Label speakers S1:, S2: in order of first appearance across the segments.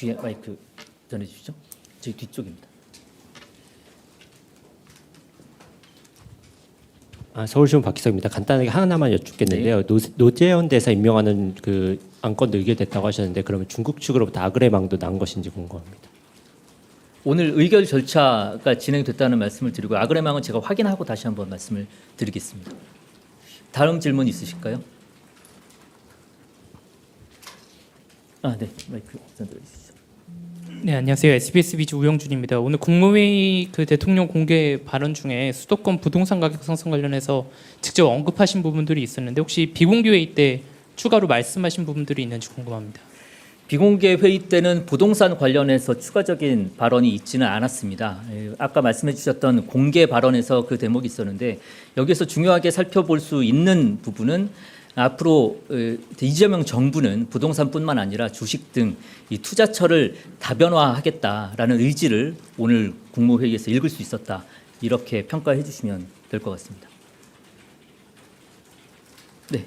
S1: 뒤에 마이크 전해주시죠. 저희 뒤쪽입니다.
S2: 아, 서울시청 박기석입니다. 간단하게 하나만 여쭙겠는데요. 노, 노재현 대사 임명하는 그 안건도 의결됐다고 하셨는데 그러면 중국 측으로부터 아그레망도 난 것인지 궁금합니다.
S1: 오늘 의결 절차가 진행됐다는 말씀을 드리고 아그레망은 제가 확인하고 다시 한번 말씀을 드리겠습니다. 다음 질문 있으실까요? 아, 네, 마이크 전달해 주시죠.
S3: 네 안녕하세요 SBS 비즈 우영준입니다. 오늘 국무회의 그 대통령 공개 발언 중에 수도권 부동산 가격 상승 관련해서 직접 언급하신 부분들이 있었는데 혹시 비공개 회의 때 추가로 말씀하신 부분들이 있는지 궁금합니다.
S1: 비공개 회의 때는 부동산 관련해서 추가적인 발언이 있지는 않았습니다. 예, 아까 말씀해 주셨던 공개 발언에서 그 대목이 있었는데 여기서 중요하게 살펴볼 수 있는 부분은 앞으로 어, 이재명 정부는 부동산뿐만 아니라 주식 등 이 투자처를 다변화하겠다라는 의지를 오늘 국무회의에서 읽을 수 있었다 이렇게 평가해 주시면 될 것 같습니다. 네,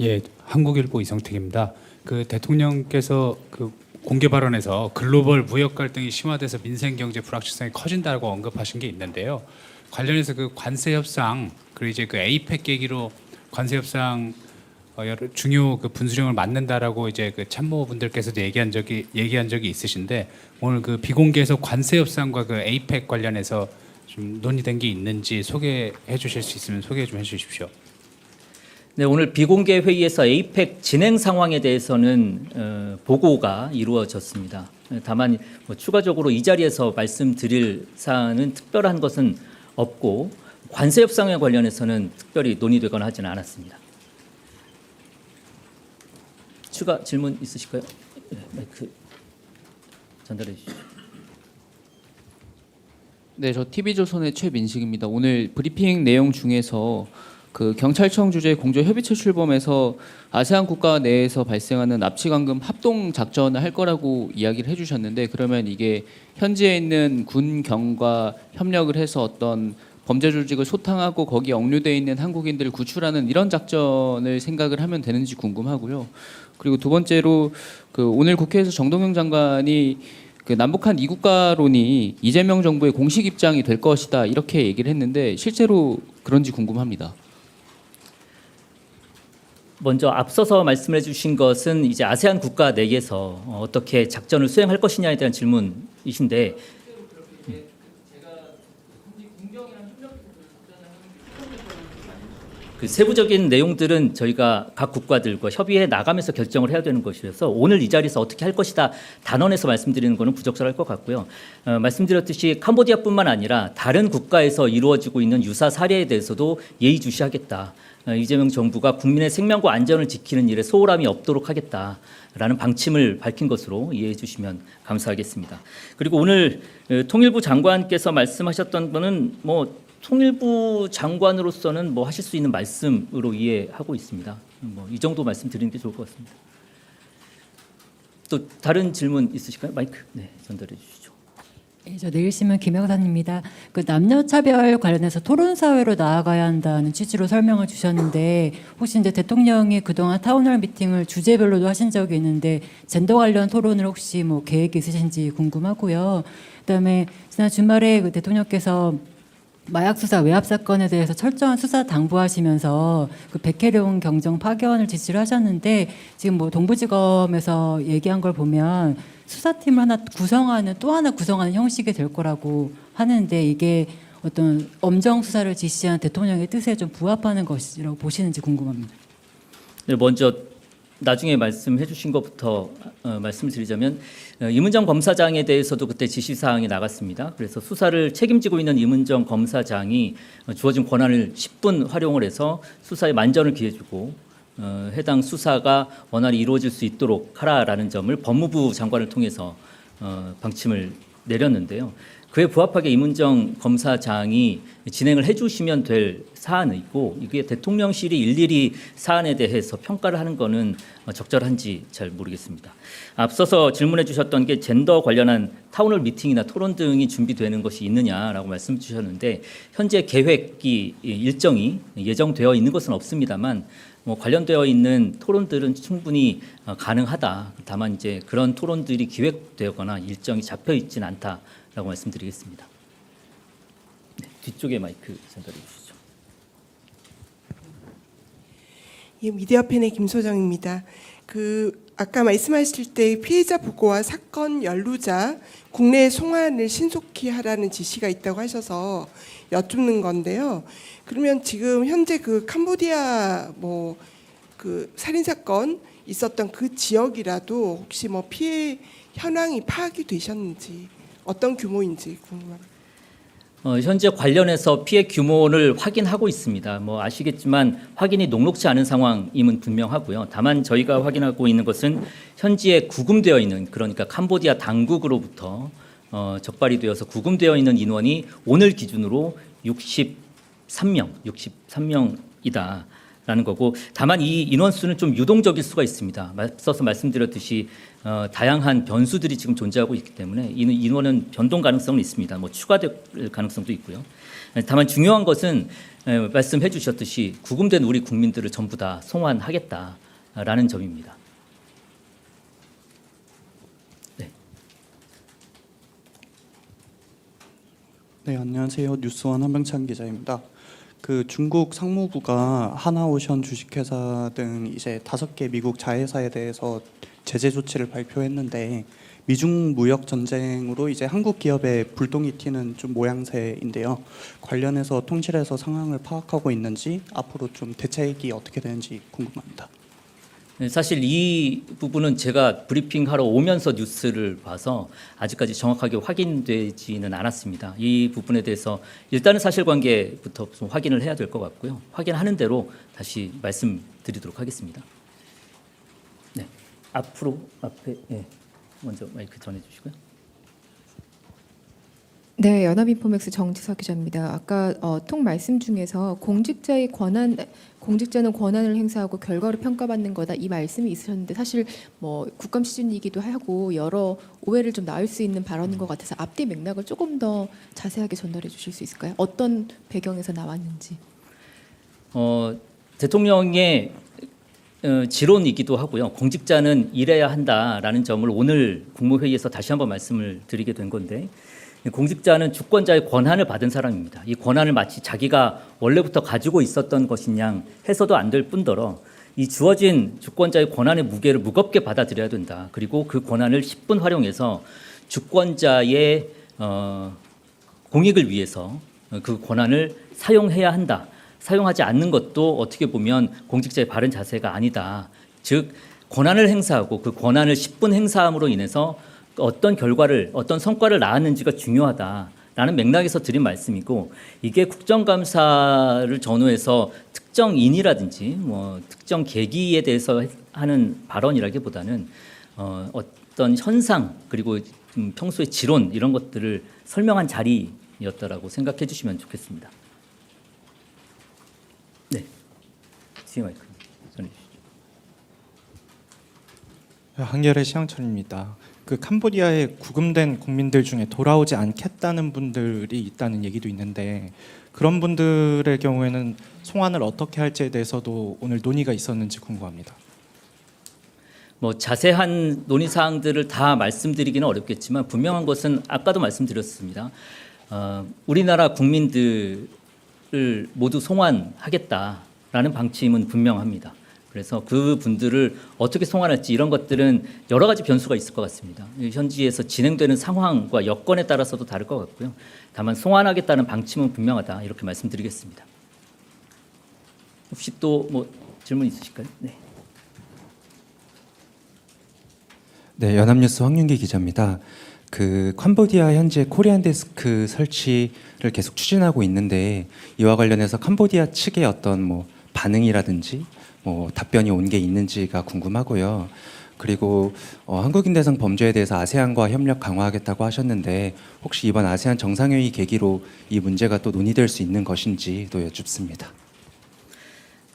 S4: 예, 한국일보 이성택입니다. 그 대통령께서 그 공개 발언에서 글로벌 무역 갈등이 심화돼서 민생 경제 불확실성이 커진다고 언급하신 게 있는데요. 관련해서 그 관세 협상 그리고 이제 그 에이펙 계기로 관세 협상 어, 여러 중요 그 분수령을 맡는다라고 이제 그 참모분들께서도 얘기한 적이 얘기한 적이 있으신데 오늘 그 비공개에서 관세 협상과 그 에이펙 관련해서 좀 논의된 게 있는지 소개해 주실 수 있으면 소개 좀 해 주십시오.
S1: 네, 오늘 비공개 회의에서 에이펙 진행 상황에 대해서는 어, 보고가 이루어졌습니다. 다만 뭐 추가적으로 이 자리에서 말씀드릴 사안은 특별한 것은 없고 관세 협상에 관련해서는 특별히 논의되거나 하지는 않았습니다. 추가 질문 있으실까요? 네, 마이크 전달해 주시죠.
S5: 네, 저 TV조선의 최민식입니다. 오늘 브리핑 내용 중에서 그 경찰청 주재 공조 협의체 출범해서 아세안 국가 내에서 발생하는 납치 감금 합동 작전을 할 거라고 이야기를 해주셨는데 그러면 이게 현지에 있는 군 경과 협력을 해서 어떤 범죄 조직을 소탕하고 거기에 억류돼 있는 한국인들을 구출하는 이런 작전을 생각을 하면 되는지 궁금하고요. 그리고 두 번째로 그 오늘 국회에서 정동영 장관이 그 남북한 이국가론이 이재명 정부의 공식 입장이 될 것이다 이렇게 얘기를 했는데 실제로 그런지 궁금합니다.
S1: 먼저 앞서서 말씀해 주신 것은 이제 아세안 국가 내에서 어, 어떻게 작전을 수행할 것이냐에 대한 질문이신데 그 세부적인 내용들은 저희가 각 국가들과 협의해 나가면서 결정을 해야 되는 것이라서 오늘 이 자리에서 어떻게 할 것이다 단언해서 말씀드리는 것은 부적절할 것 같고요. 어, 말씀드렸듯이 캄보디아뿐만 아니라 다른 국가에서 이루어지고 있는 유사 사례에 대해서도 예의주시하겠다. 어, 이재명 정부가 국민의 생명과 안전을 지키는 일에 소홀함이 없도록 하겠다라는 방침을 밝힌 것으로 이해해 주시면 감사하겠습니다. 그리고 오늘 어, 통일부 장관께서 말씀하셨던 거는 뭐 통일부 장관으로서는 뭐 하실 수 있는 말씀으로 이해하고 있습니다. 뭐 이 정도 말씀드리는 게 좋을 것 같습니다. 또 다른 질문 있으실까요? 마이크 네 전달해 주시죠.
S6: 예, 저 내일신문 김영선입니다. 그 남녀 차별 관련해서 토론 사회로 나아가야 한다는 취지로 설명을 주셨는데 혹시 이제 대통령이 그동안 타운홀 미팅을 주제별로도 하신 적이 있는데 젠더 관련 토론을 혹시 뭐 계획이 있으신지 궁금하고요. 그다음에 지난 주말에 그 대통령께서 마약 수사 외압 사건에 대해서 철저한 수사 당부하시면서 그 백혜룡 경정 파견을 지시를 하셨는데 지금 뭐 동부지검에서 얘기한 걸 보면 수사팀을 하나 구성하는 또 하나 구성하는 형식이 될 거라고 하는데 이게 어떤 엄정 수사를 지시한 대통령의 뜻에 좀 부합하는 것이라고 보시는지 궁금합니다.
S1: 네, 먼저 나중에 말씀해 주신 것부터 어, 말씀드리자면 어, 이문정 검사장에 대해서도 그때 지시 사항이 나갔습니다. 그래서 수사를 책임지고 있는 이문정 검사장이 어, 주어진 권한을 10분 활용을 해서 수사에 만전을 기해주고 어, 해당 수사가 원활히 이루어질 수 있도록 하라라는 점을 법무부 장관을 통해서 어, 방침을 내렸는데요. 그에 부합하게 이문정 검사장이 진행을 해주시면 될 사안이 있고 이게 대통령실이 일일이 사안에 대해서 평가를 하는 어, 적절한지 잘 모르겠습니다. 앞서서 질문해 주셨던 게 젠더 관련한 타운홀 미팅이나 토론 등이 준비되는 것이 있느냐라고 말씀 주셨는데 현재 계획이 일정이 예정되어 있는 것은 없습니다만 뭐 관련되어 있는 토론들은 충분히 어, 가능하다. 다만 이제 그런 토론들이 기획되거나 일정이 잡혀 있지는 않다라고 말씀드리겠습니다. 네, 뒤쪽에 마이크 전달해 주시죠.
S7: 예, 미디어팬의 김소정입니다. 그 아까 말씀하실 때 피해자 보고와 사건 연루자 국내 송환을 신속히 하라는 지시가 있다고 하셔서 여쭙는 건데요. 그러면 지금 현재 그 캄보디아 뭐 그 살인 사건 있었던 그 지역이라도 혹시 뭐 피해 현황이 파악이 되셨는지 어떤 규모인지 궁금합니다.
S1: 어, 현재 관련해서 피해 규모를 확인하고 있습니다. 뭐 아시겠지만 확인이 녹록지 않은 상황임은 분명하고요. 다만 저희가 확인하고 있는 것은 현지에 구금되어 있는 그러니까 캄보디아 당국으로부터 어, 적발이 되어서 구금되어 있는 인원이 오늘 기준으로 63명, 63명이다. 라는 거고 다만 이 인원 수는 좀 유동적일 수가 있습니다. 앞서서 말씀드렸듯이 어, 다양한 변수들이 지금 존재하고 있기 때문에 이 인원은 변동 가능성은 있습니다. 뭐 추가될 가능성도 있고요. 다만 중요한 것은 에, 말씀해 주셨듯이 구금된 우리 국민들을 전부 다 송환하겠다라는 점입니다.
S8: 네, 안녕하세요. 뉴스원 한병찬 기자입니다. 그 중국 상무부가 하나오션 주식회사 등 이제 다섯 개 미국 자회사에 대해서 제재 조치를 발표했는데 미중 무역 전쟁으로 이제 한국 기업의 불똥이 튀는 좀 모양새인데요. 관련해서 통실에서 상황을 파악하고 있는지 앞으로 좀 대책이 어떻게 되는지 궁금합니다.
S1: 네, 사실 이 부분은 제가 브리핑하러 오면서 뉴스를 봐서 아직까지 정확하게 확인되지는 않았습니다. 이 부분에 대해서 일단은 사실관계부터 좀 확인을 해야 될 것 같고요. 확인하는 대로 다시 말씀드리도록 하겠습니다. 네, 앞으로 앞에 예, 먼저 마이크 전해주시고요.
S9: 네, 연합인포맥스 정지석 기자입니다. 아까 어, 통 말씀 중에서 공직자의 권한, 공직자는 권한을 행사하고 결과를 평가받는 거다 이 말씀이 있으셨는데 사실 뭐 국감 시즌이기도 하고 여러 오해를 좀 낳을 수 있는 발언인 것 같아서 앞뒤 맥락을 조금 더 자세하게 전달해 주실 수 있을까요? 어떤 배경에서 나왔는지.
S1: 어, 대통령의 어, 지론이기도 하고요. 공직자는 일해야 한다라는 점을 오늘 국무회의에서 다시 한번 말씀을 드리게 된 건데 공직자는 주권자의 권한을 받은 사람입니다. 이 권한을 마치 자기가 원래부터 가지고 있었던 것이냐 해서도 안 될 뿐더러 이 주어진 주권자의 권한의 무게를 무겁게 받아들여야 된다. 그리고 그 권한을 10분 활용해서 주권자의 어, 공익을 위해서 그 권한을 사용해야 한다. 사용하지 않는 것도 어떻게 보면 공직자의 바른 자세가 아니다. 즉 권한을 행사하고 그 권한을 10분 행사함으로 인해서 어떤 결과를 어떤 성과를 낳았는지가 중요하다라는 맥락에서 드린 말씀이고 이게 국정감사를 전후해서 특정인이라든지 뭐 특정 계기에 대해서 하는 발언이라기보다는 어, 어떤 현상 그리고 좀 평소의 지론 이런 것들을 설명한 자리였다라고 생각해 주시면 좋겠습니다. 네, 뒤에 마이크 전해 주시죠.
S10: 한겨레 시향철입니다. 그 캄보디아에 구금된 국민들 중에 돌아오지 않겠다는 분들이 있다는 얘기도 있는데 그런 분들의 경우에는 송환을 어떻게 할지에 대해서도 오늘 논의가 있었는지 궁금합니다.
S1: 뭐 자세한 논의 사항들을 다 말씀드리기는 어렵겠지만 분명한 것은 아까도 말씀드렸습니다. 어, 우리나라 국민들을 모두 송환하겠다라는 방침은 분명합니다. 그래서 그 분들을 어떻게 송환할지 이런 것들은 여러 가지 변수가 있을 것 같습니다. 현지에서 진행되는 상황과 여건에 따라서도 다를 것 같고요. 다만 송환하겠다는 방침은 분명하다 이렇게 말씀드리겠습니다. 혹시 또 뭐 질문 있으실까요? 네.
S11: 네, 연합뉴스 황윤기 기자입니다. 그 캄보디아 현재 코리안 데스크 설치를 계속 추진하고 있는데 이와 관련해서 캄보디아 측의 어떤 뭐 반응이라든지 뭐 답변이 온 게 있는지가 궁금하고요. 그리고 어, 한국인 대상 범죄에 대해서 아세안과 협력 강화하겠다고 하셨는데 혹시 이번 아세안 정상회의 계기로 이 문제가 또 논의될 수 있는 것인지도 여쭙습니다.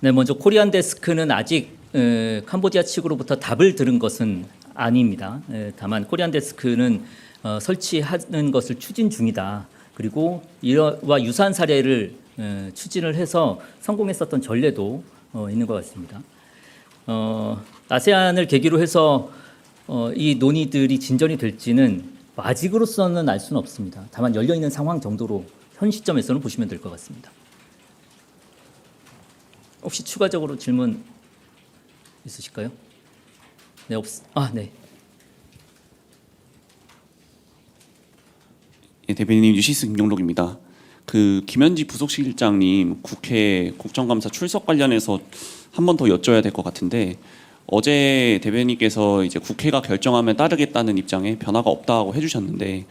S1: 네, 먼저 코리안 데스크는 아직 에, 캄보디아 측으로부터 답을 들은 것은 아닙니다. 에, 다만 코리안 데스크는 어, 설치하는 것을 추진 중이다. 그리고 이와 유사한 사례를 에, 추진을 해서 성공했었던 전례도 어, 있는 것 같습니다. 어, 아세안을 계기로 해서 어, 이 논의들이 진전이 될지는 아직으로서는 알 수는 없습니다. 다만 열려 있는 상황 정도로 현 시점에서는 보시면 될 것 같습니다. 혹시 추가적으로 질문 있으실까요? 네, 없. 아, 네.
S12: 예, 대변인님 유시스 김용록입니다. 그 김현지 부속실장님 국회 국정감사 출석 관련해서 한 번 더 여쭤야 될 것 같은데 어제 대변인께서 이제 국회가 결정하면 따르겠다는 입장에 변화가 없다고 해주셨는데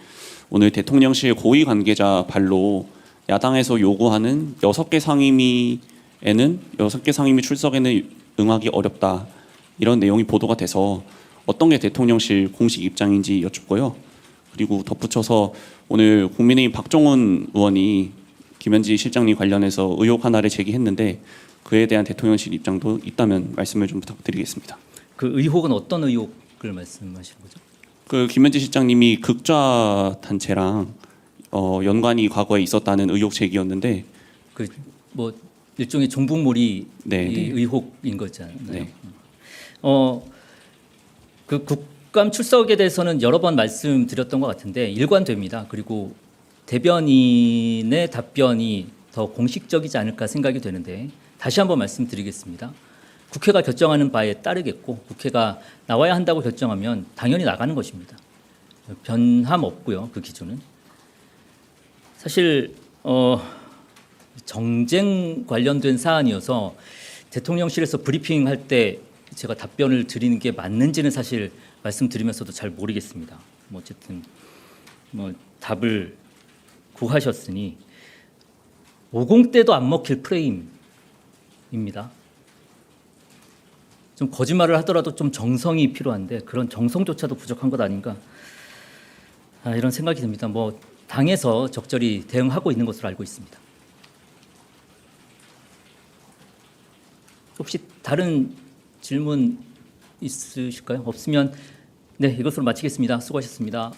S12: 오늘 대통령실 고위 관계자 발로 야당에서 요구하는 여섯 개 상임위에는 여섯 개 상임위 출석에는 응하기 어렵다 이런 내용이 보도가 돼서 어떤 게 대통령실 공식 입장인지 여쭙고요. 그리고 덧붙여서 오늘 국민의힘 박종훈 의원이 김현지 실장님 관련해서 의혹 하나를 제기했는데 그에 대한 대통령실 입장도 있다면 말씀을 좀 부탁드리겠습니다.
S1: 그 의혹은 어떤 의혹을 말씀하시는 거죠?
S12: 그 김현지 실장님이 극좌 단체랑 어, 연관이 과거에 있었다는 의혹 제기였는데
S1: 그 뭐 일종의 종북몰이
S12: 네,
S1: 이
S12: 네.
S1: 의혹인 거잖아요.
S12: 네.
S1: 어, 그 국감 출석에 대해서는 여러 번 말씀드렸던 것 같은데 일관됩니다. 그리고 대변인의 답변이 더 공식적이지 않을까 생각이 되는데 다시 한번 말씀드리겠습니다. 국회가 결정하는 바에 따르겠고 국회가 나와야 한다고 결정하면 당연히 나가는 것입니다. 변함 없고요. 그 기준은 사실 어, 정쟁 관련된 사안이어서 대통령실에서 브리핑 할 때 제가 답변을 드리는 게 맞는지는 사실 말씀드리면서도 잘 모르겠습니다. 뭐 어쨌든 뭐 답을 구하셨으니 50 때도 안 먹힐 프레임입니다. 좀 거짓말을 하더라도 좀 정성이 필요한데 그런 정성조차도 부족한 것 아닌가 아, 이런 생각이 듭니다. 뭐 당에서 적절히 대응하고 있는 것으로 알고 있습니다. 혹시 다른 질문 있으실까요? 없으면 네 이것으로 마치겠습니다. 수고하셨습니다.